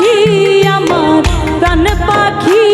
পাখি আমার প্রাণ পাখি।